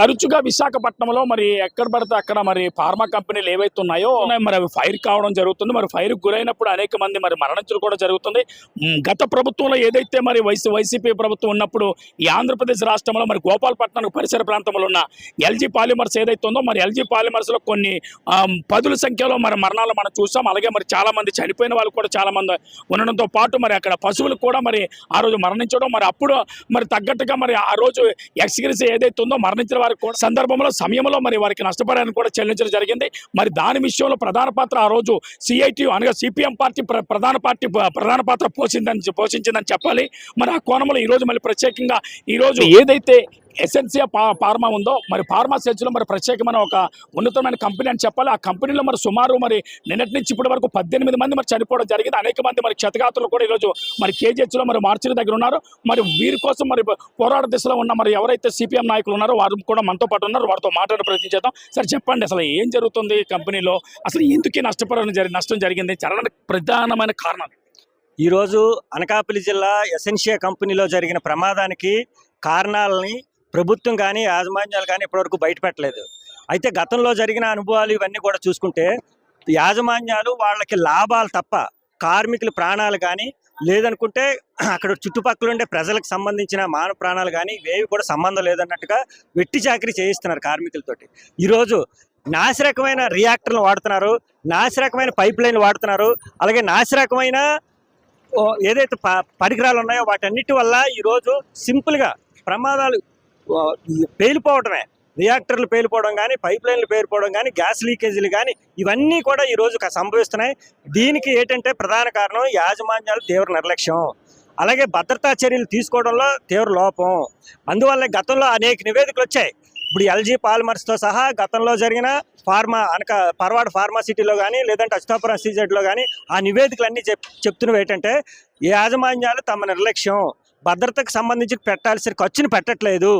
తరచుగా విశాఖపట్నంలో మరి ఎక్కడ పడితే అక్కడ మరి ఫార్మా కంపెనీలు ఏవైతే ఉన్నాయో మరి అవి ఫైర్ కావడం జరుగుతుంది. మరి ఫైర్ గురైనప్పుడు అనేక మంది మరి మరణించడం కూడా జరుగుతుంది. గత ప్రభుత్వంలో ఏదైతే మరి వైసీ వైసీపీ ప్రభుత్వం ఉన్నప్పుడు ఈ ఆంధ్రప్రదేశ్ రాష్ట్రంలో మరి గోపాలపట్నం పరిసర ప్రాంతంలో ఉన్న ఎల్జీ పాలిమర్స్ ఏదైతే ఉందో మరి ఎల్జీ పాలిమర్స్లో కొన్ని పదుల సంఖ్యలో మరి మరణాలు మనం చూసాం. అలాగే మరి చాలామంది చనిపోయిన వాళ్ళు కూడా చాలామంది ఉండడంతో పాటు మరి అక్కడ పశువులు కూడా మరి ఆ రోజు మరణించడం. మరి అప్పుడు మరి తగ్గట్టుగా మరి ఆ రోజు ఎక్స్గ్రెస్ ఏదైతే ఉందో మరణించిన వారికి కూడా సందర్భంలో సమయంలో మరి వారికి నష్టపరిహారం కూడా చెల్లించడం జరిగింది. మరి దాని విషయంలో ప్రధాన పాత్ర ఆ రోజు సిఐటి అనగా సిపిఎం పార్టీ ప్ర- ప్రధాన పార్టీ ప్రధాన పాత్ర పోషిందని పోషించిందని చెప్పాలి. మరి ఆ కోణంలో ఈ రోజు మళ్ళీ ప్రత్యేకంగా ఈ రోజు ఏదైతే ఎసెన్సియా పా ఫార్మా ఉందో మరి ఫార్మా సెల్స్లో మరి ప్రత్యేకమైన ఒక ఉన్నతమైన కంపెనీ అని చెప్పాలి. ఆ కంపెనీలో మరి సుమారు మరి నిన్నటి నుంచి ఇప్పటి వరకు పద్దెనిమిది మంది మరి చనిపోవడం జరిగింది. అనేక మంది మరి క్షతగాతులు కూడా ఈరోజు మరి కేజీహెచ్లో మరి మార్చిన దగ్గర ఉన్నారు. మరి వీరి కోసం మరి పోరాట దిశలో ఉన్న మరి ఎవరైతే సిపిఎం నాయకులు ఉన్నారో వారు కూడా మనతో పాటు ఉన్నారు. వారితో మాట్లాడే ప్రయత్నం చేద్దాం. సరే చెప్పండి అసలు ఏం జరుగుతుంది కంపెనీలో? అసలు ఎందుకే నష్టపడడం నష్టపరం నష్టం జరిగింది? జరగడానికి ప్రధానమైన కారణాలు? ఈరోజు అనకాపల్లి జిల్లా ఎసెన్షియా కంపెనీలో జరిగిన ప్రమాదానికి కారణాలని ప్రభుత్వం కానీ యాజమాన్యాలు కానీ ఇప్పటివరకు బయటపెట్టలేదు అయితే గతంలో జరిగిన అనుభవాలు ఇవన్నీ కూడా చూసుకుంటే యాజమాన్యాలు వాళ్ళకి లాభాలు తప్ప కార్మికుల ప్రాణాలు కానీ లేదనుకుంటే అక్కడ చుట్టుపక్కల ఉండే ప్రజలకు సంబంధించిన మానవ ప్రాణాలు కానీ ఇవేవి కూడా సంబంధం లేదన్నట్టుగా వెట్టి చాకరీ చేయిస్తున్నారు కార్మికులతోటి. ఈరోజు నాసిరకమైన రియాక్టర్లు వాడుతున్నారు నాసిరకమైన పైప్ లైన్లు వాడుతున్నారు అలాగే నాసిరకమైన ఏదైతే ప- పరికరాలు ఉన్నాయో వాటన్నిటి వల్ల ఈరోజు సింపుల్గా ప్రమాదాలు పేలిపోవడమే రియాక్టర్లు పేలిపోవడం కానీ పైప్ లైన్లు పేలిపోవడం కానీ గ్యాస్ లీకేజీలు కానీ ఇవన్నీ కూడా ఈరోజు సంభవిస్తున్నాయి దీనికి ఏంటంటే ప్రధాన కారణం యాజమాన్యాలు తీవ్ర నిర్లక్ష్యం. అలాగే భద్రతా చర్యలు తీసుకోవడంలో తీవ్ర లోపం. అందువల్ల గతంలో అనేక నివేదికలు వచ్చాయి. ఇప్పుడు ఎల్జీ పాల్మర్స్తో సహా గతంలో జరిగిన ఫార్మా అనక పర్వాడ ఫార్మాసిటీలో కానీ లేదంటే అచ్యుతాపురం సీజెడ్లో కానీ ఆ నివేదికలన్నీ చెప్ చెప్తున్నవి ఏంటంటే యాజమాన్యాలు తమ నిర్లక్ష్యం. భద్రతకు సంబంధించి పెట్టాల్సిన ఖర్చుని పెట్టట్లేదు.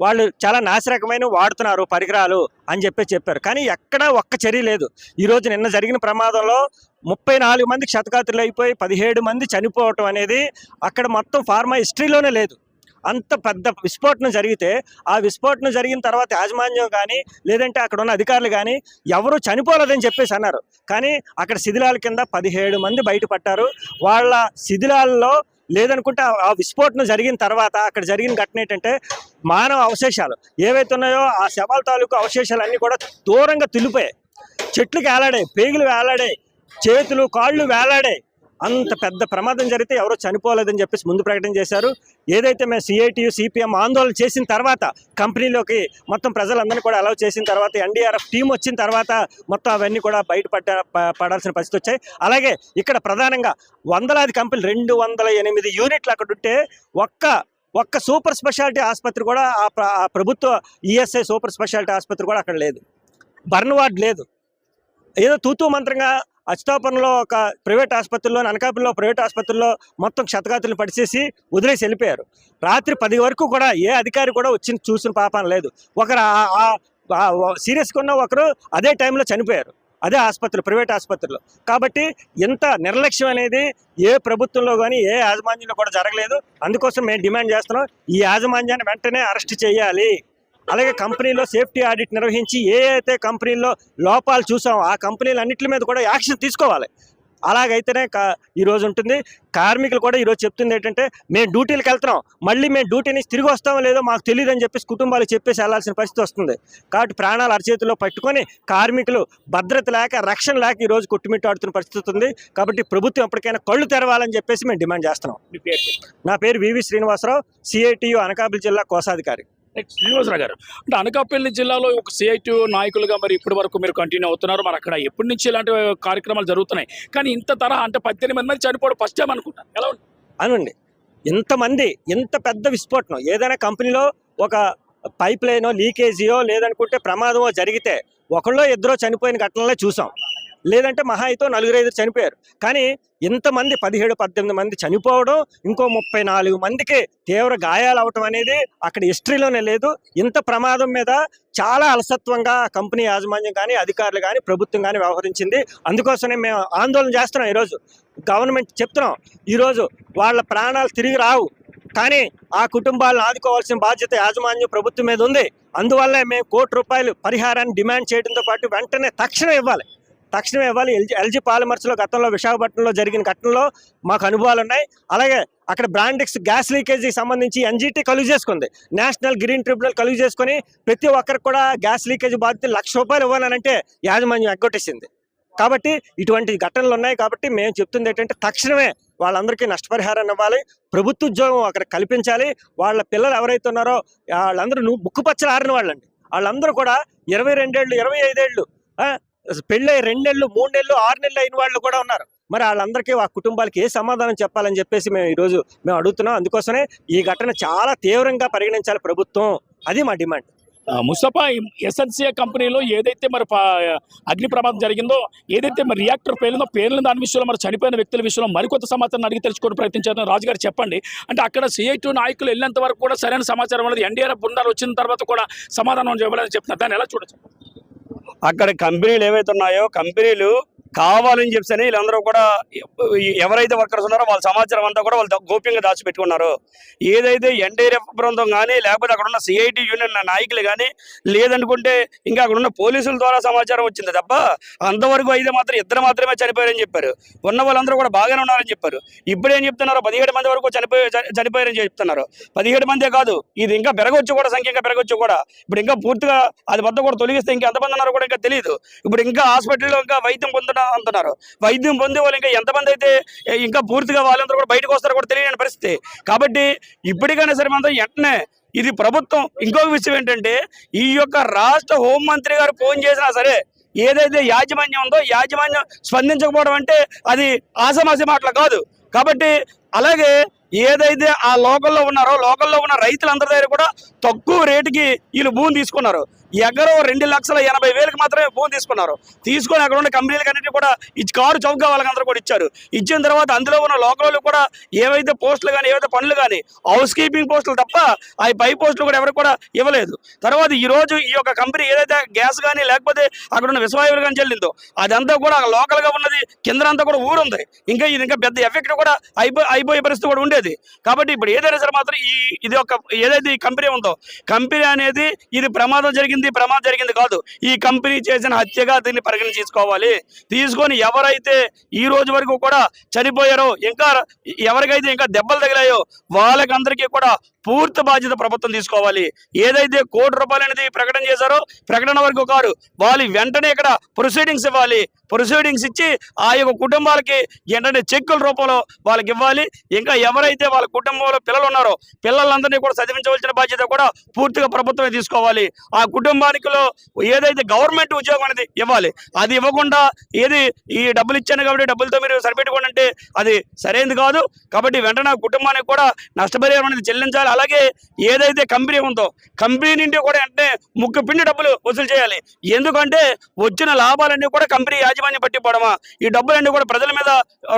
వాళ్ళు చాలా నాసిరకమైన వాడుతున్నారు పరికరాలు అని చెప్పి చెప్పారు. కానీ ఎక్కడా ఒక్క చర్య లేదు. ఈరోజు నిన్న జరిగిన ప్రమాదంలో ముప్పై నాలుగు మంది క్షతగాతులు అయిపోయి పదిహేడు మంది చనిపోవటం అనేది అక్కడ మొత్తం ఫార్మా హిస్టరీలోనే లేదు. అంత పెద్ద విస్ఫోటనం జరిగితే ఆ విస్ఫోటనం జరిగిన తర్వాత యాజమాన్యం కానీ లేదంటే అక్కడ ఉన్న అధికారులు కానీ ఎవరు చనిపోలేదని చెప్పేసి అన్నారు. కానీ అక్కడ శిథిలాల కింద పదిహేడు మంది బయటపడ్డారు. వాళ్ళ శిథిలాల్లో లేదనుకుంటే ఆ- విస్ఫోటనం జరిగిన తర్వాత అక్కడ జరిగిన ఘటన ఏంటంటే మానవ అవశేషాలు. ఏవైతే ఉన్నాయో ఆ శవాల తాలూకు అవశేషాలు అన్నీ కూడా దూరంగా తుల్లిపోయాయి చెట్లు వేలాడాయి పేగులు వేలాడాయి చేతులు కాళ్ళు వేలాడాయి. అంత పెద్ద ప్రమాదం జరిగితే ఎవరో చనిపోలేదని చెప్పేసి ముందు ప్రకటన చేశారు. ఏదైతే మేము సిఐటియు సిపిఎం ఆందోళన చేసిన తర్వాత కంపెనీలోకి మొత్తం ప్రజలందరినీ కూడా అలౌ చేసిన తర్వాత ఎన్డీఆర్ఎఫ్ టీం వచ్చిన తర్వాత మొత్తం అవన్నీ కూడా బయటపడ్డ పడాల్సిన పరిస్థితి వచ్చాయి. అలాగే ఇక్కడ ప్రధానంగా వందలాది కంపెనీలు రెండు వందల ఎనిమిది యూనిట్లు అక్కడ ఉంటే ఒక్క ఒక్క సూపర్ స్పెషాలిటీ ఆసుపత్రి కూడా ఆ ఆ ప్రభుత్వ ఈఎస్ఐ సూపర్ స్పెషాలిటీ ఆసుపత్రి కూడా అక్కడ లేదు. బర్న్ వార్డ్ లేదు. ఏదో తూతూ మంత్రంగా అచ్చుతాపురంలో ఒక ప్రైవేట్ ఆసుపత్రిలో అనకాపల్లిలో ప్రైవేట్ ఆసుపత్రిలో మొత్తం క్షతగాతులు పడిచేసి వదిలేసి వెళ్ళిపోయారు. రాత్రి పది వరకు కూడా ఏ అధికారి కూడా వచ్చి చూసిన పాపం లేదు. ఒకరు సీరియస్గా ఉన్న ఒకరు అదే టైంలో చనిపోయారు. అదే ఆసుపత్రులు ప్రైవేట్ ఆసుపత్రులు. కాబట్టి ఇంత నిర్లక్ష్యం అనేది ఏ ప్రభుత్వంలో కానీ ఏ యాజమాన్యంలో కూడా జరగలేదు. అందుకోసం మేము డిమాండ్ చేస్తున్నాం. ఈ యాజమాన్యాన్ని వెంటనే అరెస్ట్ చేయాలి. అలాగే కంపెనీలో సేఫ్టీ ఆడిట్ నిర్వహించి ఏ అయితే కంపెనీల్లో లోపాలు చూసామో ఆ కంపెనీలు అన్నింటి మీద కూడా యాక్షన్ తీసుకోవాలి. అలాగైతేనే కా ఈరోజు ఉంటుంది. కార్మికులు కూడా ఈరోజు చెప్తుంది ఏంటంటే మేము డ్యూటీలకు వెళ్తున్నాం. మళ్ళీ మేము డ్యూటీ నుంచి తిరిగి వస్తామో లేదో మాకు తెలియదు అని చెప్పేసి కుటుంబాలు చెప్పేసి వెళ్ళాల్సిన పరిస్థితి వస్తుంది. కాబట్టి ప్రాణాలు అరచేతిలో పట్టుకొని కార్మికులు భద్రత లేక రక్షణ లేక ఈరోజు కొట్టుమిట్టాడుతున్న పరిస్థితి ఉంది కాబట్టి ప్రభుత్వం ఎప్పటికైనా కళ్ళు తెరవాలని చెప్పేసి మేము డిమాండ్ చేస్తున్నాం. నా పేరు వివి శ్రీనివాసరావు సిఐటియు అనకాపల్లి జిల్లా కోశాధికారి. నెక్స్ట్ శ్రీనివాసరావు గారు. అంటే అనకాపల్లి జిల్లాలో ఒక సిఐటి నాయకులుగా మరి ఇప్పటి వరకు మీరు కంటిన్యూ అవుతున్నారు. మరి అక్కడ ఎప్పటి నుంచి ఇలాంటి కార్యక్రమాలు జరుగుతున్నాయి? కానీ ఇంత తరహా అంటే పద్దెనిమిది మంది చనిపోవడం ఫస్ట్ టైం అనుకుంటాను. ఎలా ఉంది? అనండి ఇంతమంది ఇంత పెద్ద విస్ఫోటనం. ఏదైనా కంపెనీలో ఒక పైప్ లైనో లీకేజీయో లేదనుకుంటే ప్రమాదమో జరిగితే ఒకళ్ళో ఇద్దరో చనిపోయిన ఘటనలే చూసాం. లేదంటే మహా అయితే నలుగురు ఐదు చనిపోయారు. కానీ ఇంతమంది పదిహేడు పద్దెనిమిది మంది చనిపోవడం ఇంకో ముప్పై నాలుగు మందికి తీవ్ర గాయాలు అవటం అనేది అక్కడ హిస్టరీలోనే లేదు. ఇంత ప్రమాదం మీద చాలా అలసత్వంగా కంపెనీ యాజమాన్యం కానీ అధికారులు కానీ ప్రభుత్వం కానీ వ్యవహరించింది. అందుకోసమే మేము ఆందోళన చేస్తున్నాం ఈరోజు. గవర్నమెంట్ చెప్తున్నాం ఈరోజు వాళ్ళ ప్రాణాలు తిరిగి రావు. కానీ ఆ కుటుంబాలను ఆదుకోవాల్సిన బాధ్యత యాజమాన్యం ప్రభుత్వం మీద ఉంది. అందువల్లే మేము కోటి రూపాయలు పరిహారాన్ని డిమాండ్ చేయడంతో పాటు వెంటనే తక్షణం ఇవ్వాలి. తక్షణమే ఇవ్వాలి. ఎల్జీ ఎల్జీ పాలిమర్స్లో గతంలో విశాఖపట్నంలో జరిగిన ఘటనలో మాకు అనుభవాలు ఉన్నాయి. అలాగే అక్కడ బ్రాండిక్స్ గ్యాస్ లీకేజీకి సంబంధించి ఎన్జీటీ కలుగు చేసుకుంది. నేషనల్ గ్రీన్ ట్రిబ్యునల్ కలుగు చేసుకొని ప్రతి ఒక్కరికి కూడా గ్యాస్ లీకేజ్ బాధితులు లక్ష రూపాయలు ఇవ్వాలనంటే యాజమాన్యం ఎగ్గొట్టేసింది. కాబట్టి ఇటువంటి ఘటనలు ఉన్నాయి కాబట్టి మేము చెప్తుంది ఏంటంటే తక్షణమే వాళ్ళందరికీ నష్టపరిహారాన్ని ఇవ్వాలి. ప్రభుత్వ ఉద్యోగం అక్కడ కల్పించాలి. వాళ్ళ పిల్లలు ఎవరైతే ఉన్నారో వాళ్ళందరూ నువ్వు ముక్కుపచ్చలు ఆరిన వాళ్ళండి. వాళ్ళందరూ కూడా ఇరవై రెండేళ్ళు ఇరవై ఐదేళ్ళు పెళ్ళై రెండేళ్ళు మూడేళ్ళు ఆరు నెలలు అయిన వాళ్ళు కూడా ఉన్నారు. మరి వాళ్ళందరికీ ఆ కుటుంబాలకి ఏ సమాధానం చెప్పాలని చెప్పేసి మేము ఈరోజు మేము అడుగుతున్నాం. అందుకోసమే ఈ ఘటన చాలా తీవ్రంగా పరిగణించాలి ప్రభుత్వం. అది మా డిమాండ్. ముసఫా ముస్తఫా ఎస్ఎన్సీఏ కంపెనీలో ఏదైతే మరి పా- అగ్ని ప్రమాదం జరిగిందో ఏదైతే మరి రియాక్టర్ పేలిందో పేలిన దాని విషయంలో మరి చనిపోయిన వ్యక్తుల విషయంలో మరికొంత సమాచారం అడిగి తెలుసుకోవడం ప్రయత్నించారు రాజుగారు చెప్పండి. అంటే అక్కడ సిఐటి నాయకులు వెళ్ళేంత వరకు కూడా సరైన సమాచారం అనేది ఎన్డీఆర్ఎఫ్ బృందాలు వచ్చిన తర్వాత కూడా సమాధానం ఇవ్వాలని చెప్తున్నారు దాన్ని ఎలా చూడొచ్చు? అక్కడ కంపెనీలు ఏవైతే ఉన్నాయో కంపెనీలు కావాలని చెప్పని వీళ్ళందరూ కూడా ఎవరైతే వర్కర్స్ ఉన్నారో వాళ్ళ సమాచారం అంతా కూడా వాళ్ళు గోప్యంగా దాచిపెట్టుకున్నారు. ఏదైతే ఎన్డీఆర్ఎఫ్ బృందం కానీ లేకపోతే అక్కడ ఉన్న సిఐటి యూనియన్ నాయకులు కానీ లేదనుకుంటే ఇంకా అక్కడ ఉన్న పోలీసుల ద్వారా సమాచారం వచ్చింది తప్ప అంతవరకు అయితే మాత్రం ఇద్దరు మాత్రమే చనిపోయారని చెప్పారు. ఉన్న వాళ్ళందరూ కూడా బాగానే ఉన్నారని చెప్పారు. ఇప్పుడు ఏం చెప్తున్నారు? పదిహేడు మంది వరకు చనిపోయి చనిపోయారని చెప్తున్నారు. పదిహేడు మందే కాదు ఇది ఇంకా పెరగొచ్చు కూడా సంఖ్య ఇంకా పెరగొచ్చు కూడా. ఇప్పుడు ఇంకా పూర్తిగా అది వద్ద కూడా తొలగిస్తే ఇంకా ఎంతమంది ఉన్నారో కూడా ఇంకా తెలియదు ఇప్పుడు ఇంకా హాస్పిటల్లో ఇంకా వైద్యం పొందడం అంటున్నారు. వైద్యం పొందే వాళ్ళు ఇంకా ఎంతమంది అయితే ఇంకా పూర్తిగా వాళ్ళందరూ కూడా బయటకు వస్తారో కూడా తెలియని పరిస్థితి. కాబట్టి ఇప్పటికైనా సరే మనం వెంటనే ఇది ప్రభుత్వం ఇంకొక విషయం ఏంటంటే ఈ యొక్క రాష్ట్ర హోంమంత్రి గారు ఫోన్ చేసినా సరే ఏదైతే యాజమాన్యం ఉందో యాజమాన్యం స్పందించకపోవడం అంటే అది ఆసమాసి మాటలు కాదు. కాబట్టి అలాగే ఏదైతే ఆ లోకల్లో ఉన్నారో లోకల్లో ఉన్న రైతులందరి దగ్గర కూడా తక్కువ రేటుకి వీళ్ళు భూమి తీసుకున్నారు. ఎకరో రెండు లక్షల ఎనభై వేలకు మాత్రమే ఫోన్ తీసుకున్నారు. తీసుకొని అక్కడ ఉన్న కంపెనీలకు అన్నిటి కూడా ఈ కారు చౌకగా వాళ్ళకందరూ కూడా ఇచ్చారు. ఇచ్చిన తర్వాత అందులో ఉన్న లోకల్ కూడా ఏవైతే పోస్టులు కానీ ఏవైతే పనులు కానీ హౌస్ కీపింగ్ పోస్టులు తప్ప ఆ పై పోస్టులు కూడా ఎవరికి కూడా ఇవ్వలేదు. తర్వాత ఈ రోజు ఈ యొక్క కంపెనీ ఏదైతే గ్యాస్ కానీ లేకపోతే అక్కడ ఉన్న విశ్వాయువులు కానీ చెల్లిందో అదంతా కూడా లోకల్గా ఉన్నది. కిందనంతా కూడా ఊరుంది ఇంకా ఇది ఇంకా పెద్ద ఎఫెక్ట్ కూడా అయిపో అయిపోయే పరిస్థితి కూడా ఉండేది. కాబట్టి ఇప్పుడు ఏదైనా సరే మాత్రం ఈ ఇది ఒక ఏదైతే ఈ కంపెనీ ఉందో కంపెనీ అనేది ఇది ప్రమాదం జరిగింది ప్రమాదం జరిగింది కాదు. ఈ కంపెనీ చేసిన హత్యగా దీన్ని పరిగణ తీసుకోవాలి తీసుకొని ఎవరైతే ఈ రోజు వరకు కూడా చనిపోయారో ఇంకా ఎవరికైతే ఇంకా దెబ్బలు తగిలాయో వాళ్ళకందరికీ కూడా పూర్తి బాధ్యత ప్రభుత్వం తీసుకోవాలి. ఏదైతే కోటి రూపాయలు అనేది ప్రకటన చేశారో ప్రకటన వరకు కారు. వాళ్ళు వెంటనే ఇక్కడ ప్రొసీడింగ్స్ ఇవ్వాలి. ప్రొసీడింగ్స్ ఇచ్చి ఆ యొక్క కుటుంబాలకి ఏంటంటే చెక్కుల రూపంలో వాళ్ళకి ఇవ్వాలి. ఇంకా ఎవరైతే వాళ్ళ కుటుంబంలో పిల్లలు ఉన్నారో పిల్లలందరినీ కూడా చదివించవలసిన బాధ్యత కూడా పూర్తిగా ప్రభుత్వమే తీసుకోవాలి. ఆ కుటుంబానికిలో ఏదైతే గవర్నమెంట్ ఉద్యోగం అనేది ఇవ్వాలి అది ఇవ్వకుండా ఏది ఈ డబ్బులు ఇచ్చాను కాబట్టి డబ్బులతో మీరు సరిపెట్టుకోండి అంటే అది సరైనది కాదు. కాబట్టి వెంటనే కుటుంబానికి కూడా నష్టపరిహారం అనేది చెల్లించాలి. అలాగే ఏదైతే కంపెనీ ఉందో కంపెనీ నుండి కూడా వెంటనే ముక్కు పిండి డబ్బులు వసూలు చేయాలి. ఎందుకంటే వచ్చిన లాభాలన్నీ కూడా కంపెనీ యాజమాన్యం పట్టిపోవడమా? ఈ డబ్బులన్నీ కూడా ప్రజల మీద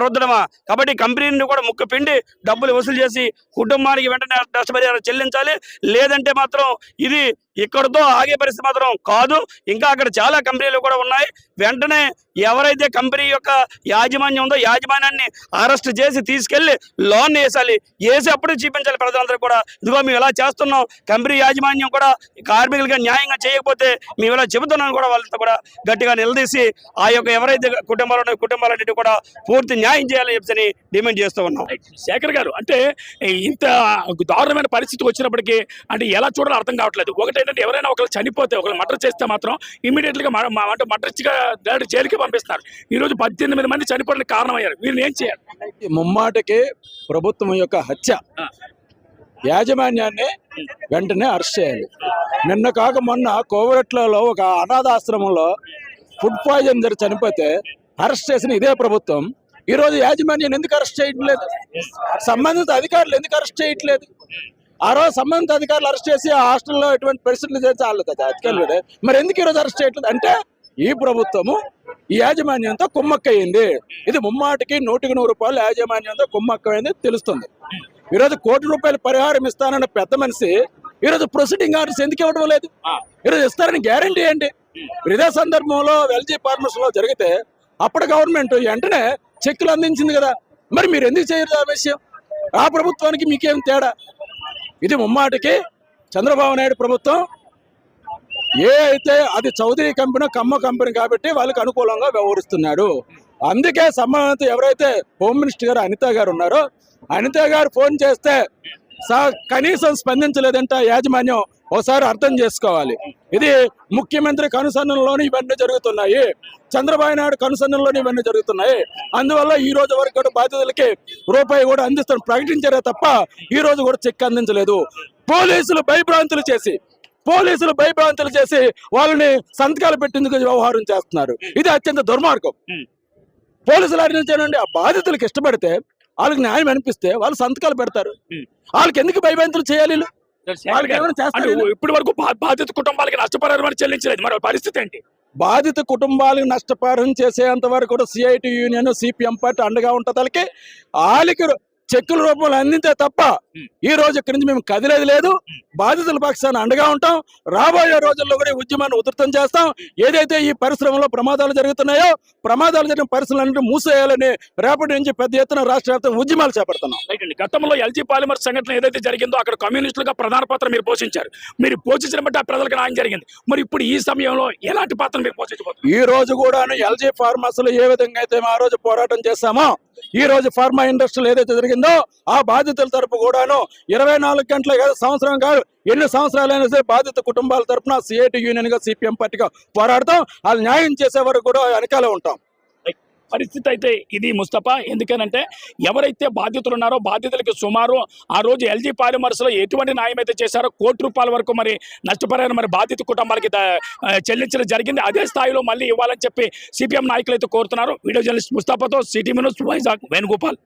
రుద్దడమా? కాబట్టి కంపెనీ నుండి కూడా ముక్కు పిండి డబ్బులు వసూలు చేసి కుటుంబానికి వెంటనే నష్టపరిహారం చెల్లించాలి. లేదంటే మాత్రం ఇది ఇక్కడతో ఆగే పరిస్థితి మాత్రం కాదు. ఇంకా అక్కడ చాలా కంపెనీలు కూడా ఉన్నాయి. వెంటనే ఎవరైతే కంపెనీ యొక్క యాజమాన్యం ఉందో యాజమాన్యాన్ని అరెస్ట్ చేసి తీసుకెళ్ళి లోన్ వేసాలి వేసి అప్పుడు చూపించాలి ప్రజలందరూ కూడా. ఇదిగో మేము ఇలా చేస్తున్నాం. కంపెనీ యాజమాన్యం కూడా కార్మికులుగా న్యాయంగా చేయకపోతే మేము ఇలా చెబుతున్నాం కూడా వాళ్ళతో కూడా గట్టిగా నిలదీసి ఆ యొక్క ఎవరైతే కుటుంబాలు ఉన్నాయో కుటుంబాలన్నిటి కూడా పూర్తి న్యాయం చేయాలని చెప్పని డిమాండ్ చేస్తూ ఉన్నాం. శేఖర్ గారు అంటే ఇంత దారుణమైన పరిస్థితి వచ్చినప్పటికీ అంటే ఎలా చూడాలో అర్థం కావట్లేదు. ఒకటేంటంటే ఎవరైనా ఒకరు చనిపోతే ఒకరు మర్డర్ చేస్తే మాత్రం ఇమీడియట్గా మ- మ- అంటే మర్డర్గా డైరెక్ట్ జైలుకి పంపిస్తారు. ఈ రోజు పద్దెనిమిది మంది చనిపోవడానికి కారణమయ్యారు. వీరిని ఏం చేయాలి? ముమ్మాటికి ప్రభుత్వం యొక్క హత్య. యాజమాన్యాన్ని వెంటనే అరెస్ట్ చేయాలి. నిన్న కాక మొన్న కోవరట్లలో ఒక అనాథాశ్రమంలో ఫుడ్ పాయిజన్ జరిగి చనిపోతే అరెస్ట్ చేసిన ఇదే ప్రభుత్వం. ఈ రోజు యాజమాన్యం ఎందుకు అరెస్ట్ చేయట్లేదు? సంబంధిత అధికారులు ఎందుకు అరెస్ట్ చేయట్లేదు? ఆ రోజు సంబంధిత అధికారులు అరెస్ట్ చేసి ఆ హాస్టల్లో ఎటువంటి పరిస్థితులు చేసి అధికారులు మరి ఎందుకు ఈ రోజు అరెస్ట్ చేయట్లేదు? అంటే ఈ ప్రభుత్వము ఈ యాజమాన్యంతో కుమ్మక్కయింది. ఇది ముమ్మాటికి నూటికి నూరు రూపాయలు యాజమాన్యంతో కుమ్మక్కమైంది తెలుస్తుంది. ఈరోజు కోటి రూపాయలు పరిహారం ఇస్తానన్న పెద్ద మనిషి ఈరోజు ప్రొసీడింగ్ ఆర్డర్స్ ఎందుకు ఇవ్వడం లేదు? ఈరోజు ఇస్తారని గ్యారంటీ ఏంటి? ఇదే సందర్భంలో ఎల్జీ ఫార్మర్స్లో జరిగితే అప్పుడు గవర్నమెంట్ వెంటనే చెక్కులు అందించింది కదా. మరి మీరు ఎందుకు చేయరు ఆ విషయం? ఆ ప్రభుత్వానికి మీకేం తేడా? ఇది ముమ్మాటికి చంద్రబాబు నాయుడు ప్రభుత్వం. ఏ అయితే అది చౌదరి కంపెనీ కమ్మ కంపెనీ కాబట్టి వాళ్ళకి అనుకూలంగా వ్యవహరిస్తున్నాడు. అందుకే సంబంధిత ఎవరైతే హోమ్ మినిస్టర్ గారు అనిత గారు ఉన్నారో అనిత గారు ఫోన్ చేస్తే కనీసం స్పందించలేదంట యాజమాన్యం. ఒకసారి అర్థం చేసుకోవాలి. ఇది ముఖ్యమంత్రి కనుసన్నల్లోనే ఇవన్నీ జరుగుతున్నాయి. చంద్రబాబు నాయుడు కనుసన్నల్లోనే ఇవన్నీ జరుగుతున్నాయి. అందువల్ల ఈ రోజు వరకు కూడా బాధితులకి రూపాయి కూడా అందిస్తాను. ప్రకటించారే తప్ప ఈ రోజు కూడా చెక్ అందించలేదు. పోలీసులు భయభ్రాంతులు చేసి పోలీసులు భయభ్రాంతులు చేసి వాళ్ళని సంతకాలు పెట్టేందుకు వ్యవహారం చేస్తున్నారు. ఇది అత్యంత దుర్మార్గం. పోలీసులు అడిగించానండి ఆ బాధితులకు ఇష్టపడితే వాళ్ళకి న్యాయం అనిపిస్తే వాళ్ళు సంతకాలు పెడతారు. వాళ్ళకి ఎందుకు భయభ్రాంతులు చేయాలి ఇప్పటి వరకు బాధిత కుటుంబాలకి నష్టపరిహారం చెల్లించలేదు. మరి పరిస్థితి ఏంటి? బాధిత కుటుంబాలకు నష్టపరిహారం చేసేంత వరకు కూడా సిఐటి యూనియన్ సిపిఎం పార్టీ అండగా ఉంటుంది వాళ్ళకి వాళ్ళకి చెక్కుల రూపంలో అందింతే తప్ప. ఈ రోజు ఇక్కడి నుంచి మేము కదిలేదు లేదు. బాధితుల పక్షాన అండగా ఉంటాం. రాబోయే రోజుల్లో కూడా ఈ ఉద్యమాన్ని ఉధృతం చేస్తాం. ఏదైతే ఈ పరిశ్రమలో ప్రమాదాలు జరుగుతున్నాయో ప్రమాదాలు జరిగిన పరిశ్రమలన్నింటినీ మూసేయాలని రేపటి నుంచి పెద్ద ఎత్తున రాష్ట్ర వ్యాప్తంగా ఉద్యమాలు చేపడుతున్నాం. గతంలో ఎల్జీ పాలిమర్ సంఘటన ఏదైతే జరిగిందో అక్కడ కమ్యూనిస్టులుగా ప్రధాన పాత్ర మీరు పోషించారు. మీరు పోషించిన బట్టి ఆ ప్రజలకు న్యాయం జరిగింది. మరి ఇప్పుడు ఈ సమయంలో ఎలాంటి పాత్ర మీరు పోషించబోతున్నారు? ఈ రోజు కూడా ఎల్జీ ఫార్మాస్లో ఏ విధంగా అయితే మేము ఆ రోజు పోరాటం చేశామో ఈ రోజు ఫార్మా ఇండస్ట్రీలో ఏదైతే జరిగిందో ఆ బాధితుల తరపు కూడాను ఇరవై నాలుగు గంటల సంవత్సరం కాదు ఎన్ని సంవత్సరాలైనా సరే బాధిత కుటుంబాల తరపున సిఐటి యూనియన్గా సిపిఎం పార్టీగా పోరాడతాం. వాళ్ళు న్యాయం చేసే వరకు కూడా వెనకాల ఉంటాం. పరిస్థితి అయితే ఇది ముస్తఫా. ఎందుకనంటే ఎవరైతే బాధితులు ఉన్నారో బాధితులకి సుమారు ఆ రోజు ఎల్జీ పాలిమర్స్లో ఎటువంటి న్యాయం అయితే చేశారో కోటి రూపాయల వరకు మరి నష్టపరిహారం మరి బాధిత కుటుంబాలకి చెల్లించడం జరిగింది. అదే స్థాయిలో మళ్ళీ ఇవ్వాలని చెప్పి సిపిఎం నాయకులు అయితే కోరుతున్నారు. వీడియో జర్నలిస్ట్ ముస్తఫాతో సిటీ న్యూస్ వైజాగ్ వేణుగోపాల్.